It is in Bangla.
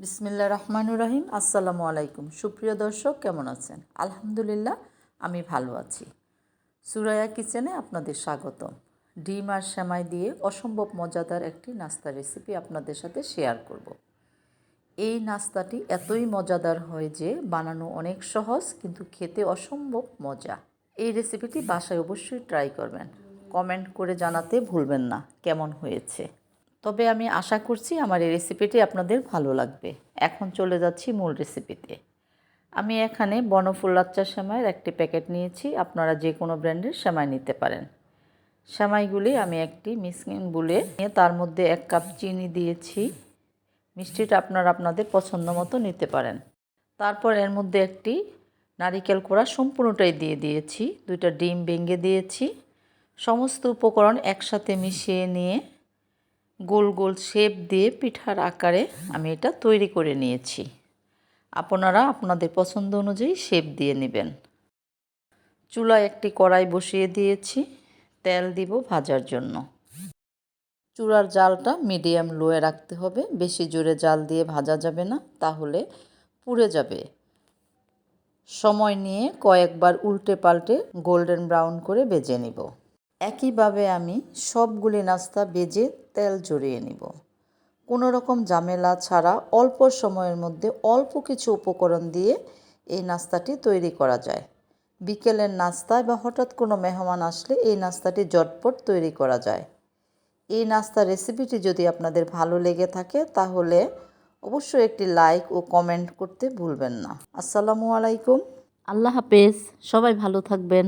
বিসমিল্লা রহমানুর রহিম, আসসালামু আলাইকুম। সুপ্রিয় দর্শক, কেমন আছেন? আলহামদুলিল্লাহ, আমি ভালো আছি। সুরায়া কিচেনে আপনাদের স্বাগতম। ডিম আর শ্যামাই দিয়ে অসম্ভব মজাদার একটি নাস্তা রেসিপি আপনাদের সাথে শেয়ার করব। এই নাস্তাটি এতই মজাদার হয় যে বানানো অনেক সহজ, কিন্তু খেতে অসম্ভব মজা। এই রেসিপিটি বাসায় অবশ্যই ট্রাই করবেন। কমেন্ট করে জানাতে ভুলবেন না, কেমন হয়েছে। তবে আমি আশা করছি আমার এই রেসিপিটি আপনাদের ভালো লাগবে। এখন চলে যাচ্ছি মূল রেসিপিতে আমি এখানে বনফুল লাচ্চা সেমাইয়ের একটি প্যাকেট নিয়েছি। আপনারা যে কোনো ব্র্যান্ডের সেমাই নিতে পারেন। সেমাইগুলি আমি একটি মিসকিন বুলে নিয়ে তার মধ্যে এক কাপ চিনি দিয়েছি। মিষ্টিটা আপনারা আপনাদের পছন্দ মতো নিতে পারেন। তারপর এর মধ্যে একটি নারিকেল কোড়া সম্পূর্ণটাই দিয়ে দিয়েছি। দুইটা ডিম ভেঙে দিয়েছি। সমস্ত উপকরণ একসাথে মিশিয়ে নিয়ে গোল গোল শেপ দিয়ে পিঠার আকারে আমি এটা তৈরি করে নিয়েছি। আপনারা আপনাদের পছন্দ অনুযায়ী শেপ দিয়ে নেবেন। চুলায় একটি কড়াই বসিয়ে দিয়েছি। তেল দিব ভাজার জন্য। চূড়ার জালটা মিডিয়াম লোয়ে রাখতে হবে। বেশি জোরে জাল দিয়ে ভাজা যাবে না, তাহলে পুড়ে যাবে। সময় নিয়ে কয়েকবার উল্টে পাল্টে গোল্ডেন ব্রাউন করে বেজে নিব। একইভাবে আমি সবগুলি নাস্তা বেজে তেল জড়িয়ে নিব। কোনো রকম ঝামেলা ছাড়া অল্প সময়ের মধ্যে অল্প কিছু উপকরণ দিয়ে এই নাস্তাটি তৈরি করা যায়। বিকেলের নাস্তায় বা হঠাৎ কোনো মেহমান আসলে এই নাস্তাটি জটপট তৈরি করা যায়। এই নাস্তা রেসিপিটি যদি আপনাদের ভালো লেগে থাকে তাহলে অবশ্যই একটি লাইক ও কমেন্ট করতে ভুলবেন না। আসসালামু আলাইকুম। আল্লাহ হাফেজ। সবাই ভালো থাকবেন।